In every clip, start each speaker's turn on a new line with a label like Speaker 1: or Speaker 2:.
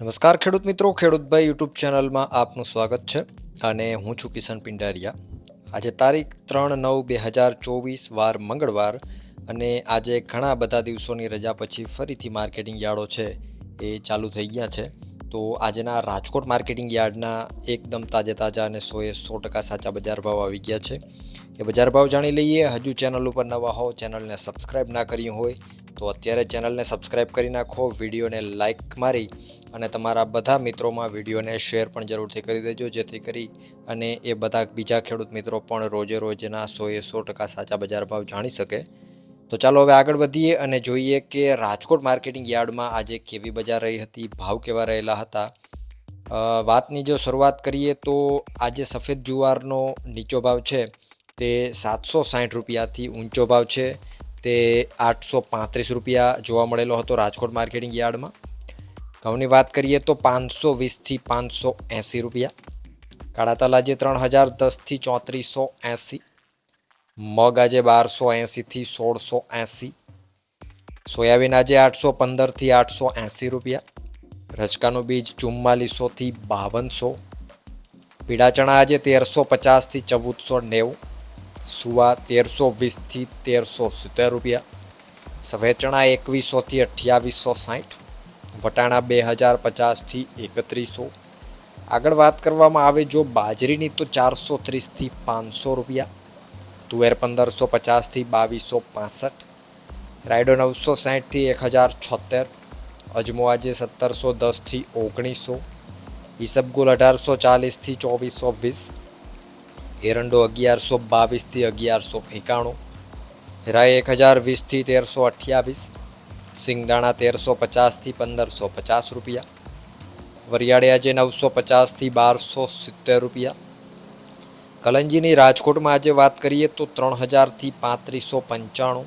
Speaker 1: નમસ્કાર ખેડૂત મિત્રો ખેડૂતભાઈ યુટ્યુબ ચેનલમાં આપનું સ્વાગત છે અને હું છું કિશન પિંડારિયા. આજે તારીખ ત્રણ નવ બે હજાર ચોવીસ, વાર મંગળવાર અને આજે ઘણા બધા દિવસોની રજા પછી ફરીથી માર્કેટિંગ યાર્ડો છે એ ચાલુ થઈ ગયા છે. તો આજના રાજકોટ માર્કેટિંગ યાર્ડના એકદમ તાજે તાજા અને સોએ સો ટકા સાચા બજાર ભાવ આવી ગયા છે. એ બજાર ભાવ જાણી લઈએ. હજુ ચેનલ ઉપર નવા હો, ચેનલને સબસ્ક્રાઈબ ના કર્યું હોય તો અત્યારે ચેનલને સબસ્ક્રાઈબ કરી નાખો, વિડીયોને લાઇક મારી અને તમારા બધા મિત્રોમાં વિડીયોને શેર પણ જરૂરથી કરી દેજો, જેથી કરી અને એ બધા બીજા ખેડૂત મિત્રો પણ રોજે રોજના સોએ સો ટકા સાચા બજાર ભાવ જાણી શકે. તો ચાલો હવે આગળ વધીએ અને જોઈએ કે રાજકોટ માર્કેટિંગ યાર્ડમાં આજે કેવી બજાર રહી હતી, ભાવ કેવા રહેલા હતા. વાતની જો શરૂઆત કરીએ તો આજે સફેદ જુવારનો નીચો ભાવ છે તે સાતસો સાઠ રૂપિયાથી ઊંચો ભાવ છે. તે આઠસો પાંત્રીસ રૂપિયા જોવા મળેલો હતો રાજકોટ માર્કેટિંગ યાર્ડમાં. ઘઉંની વાત કરીએ તો પાંચસો વીસથી પાંચસો એંસી રૂપિયા. કાળા તલ આજે ત્રણ હજાર દસથી ચોત્રીસો એંસી. મગ આજે બારસો એંસીથી સોળસો એંસી. સોયાબીન આજે આઠસો પંદરથી આઠસો એંસી રૂપિયા. રચકાનું બીજ ચુમ્માલીસોથી બાવનસો. પીળા ચણા આજે તેરસો પચાસથી ચૌદસો નેવું. સુવા તેરસો વીસથી તેરસો સિત્તેર રૂપિયા. સવેચણા ચણા એકવીસોથી અઠ્યાવીસો સાઠ. વટાણા બે હજાર પચાસથી એકત્રીસો. આગળ વાત કરવામાં આવે જો બાજરીની તો ચારસો ત્રીસથી પાંચસો રૂપિયા. તુવેર પંદરસો પચાસથી બાવીસો પાસઠ. રાયડો નવસો સાઠથી એક હજાર છોતેર અજમો આજે સત્તરસો દસથી ઓગણીસો. ઈસબગુલ અઢારસો ચાલીસથી ચોવીસો વીસ. એરંડો અગિયારસો બાવીસથી અગિયારસો એકાણું, રાય એક હજાર વીસથી તેરસો અઠ્યાવીસ, સિંગદાણા તેરસો પચાસથી પંદરસો પચાસ રૂપિયા, વરિયાળી આજે નવસો પચાસથી બારસો સિત્તેર રૂપિયા. કલંજીની રાજકોટમાં આજે વાત કરીએ તો ત્રણ હજારથી પાંત્રીસો પંચાણું.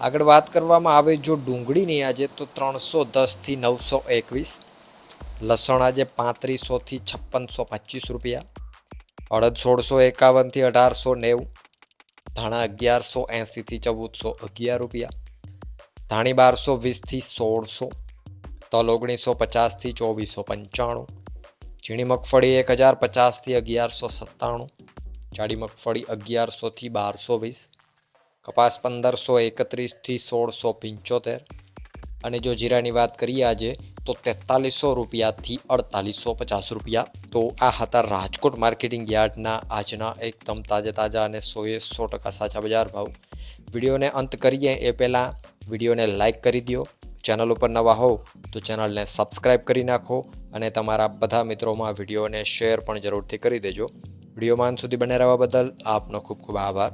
Speaker 1: આગળ વાત કરવામાં આવે જો ડુંગળીની આજે તો ત્રણસો દસથી નવસો એકવીસ, લસણ આજે પાંત્રીસોથી છપ્પનસો પચીસ રૂપિયા અડદ સોળસો એકાવનથી અઢારસો નેવું, ધાણા અગિયારસો એંસીથી ચૌદસો અગિયાર રૂપિયા, ધાણી બારસો વીસથી સોળસો, તલ ઓગણીસો પચાસથી ચોવીસો પંચાણું, ઝીણી મગફળી એક હજાર પચાસથી અગિયારસો સત્તાણું, જાડી મગફળી અગિયારસોથી બારસો વીસ, કપાસ પંદરસો એકત્રીસથી સોળસો પંચોતેર અને જો જીરાની વાત કરીએ આજે, તો તેતાલીસો રૂપિયાથી અડતાલીસો પચાસ રૂપિયા. તો આ હતા રાજકોટ માર્કેટિંગ યાર્ડના આજના એકદમ તાજા તાજા અને સોએ સો ટકા સાચા બજાર ભાવ. વિડીયોને અંત કરીએ, એ પહેલાં વિડીયોને લાઇક કરી દો ચેનલ ઉપર નવા હોવ, તો ચેનલને સબસ્ક્રાઇબ કરી નાખો અને તમારા બધા મિત્રોમાં વિડીયોને શેર પણ જરૂરથી કરી દેજો. વિડીયોમાં સુધી બને રહેવા બદલ આપનો ખૂબ ખૂબ આભાર.